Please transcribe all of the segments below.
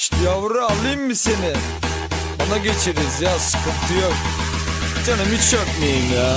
İşte yavru alayım mı seni? Bana geçeriz ya sıkıntı yok. Canım hiç öpmeyeyim ya.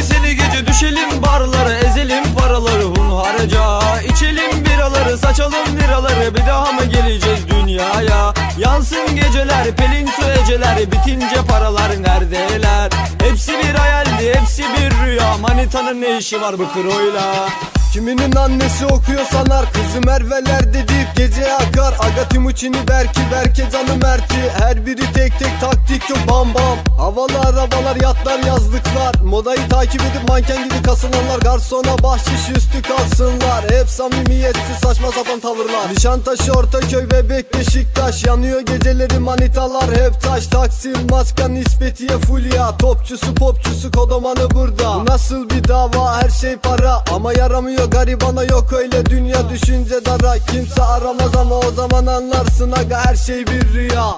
saçalım liraları Bir daha mı geleceğiz dünyaya? Yansın geceler pelin su eceler Bitince paralar neredeler? Hepsi bir hayaldi hepsi bir rüya Manitanın ne işi var bu kroyla Kiminin annesi okuyor sanar Kızı Merve'ler deyip gece akar. Aga Timuçin'i Berki Berke canı Mert'i. Her biri tek tek taktik yok bam bam Havalı arabalar yatlar yazlıklar. Modayı takip edip manken gibi kasılanlar Garsona bahşiş üstü kalsınlar. Hep samimiyetsiz saçma sapan tavırlar. Nişantaşı Ortaköy Bebek Beşiktaş. Yanıyor geceleri manitalar. Hep taş Taksim maska nispetiye fulya. Topçusu popçusu kodomanı burada. Bu nasıl bir dava? Her şey para. Ama yaramıyor garibana yok öyle. Dünya düşünce dara. Kimse aramaz ama o zaman anlarsın aga her şey bir rüya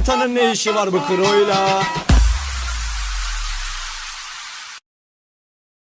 Manitanın ne işi var bu kroyla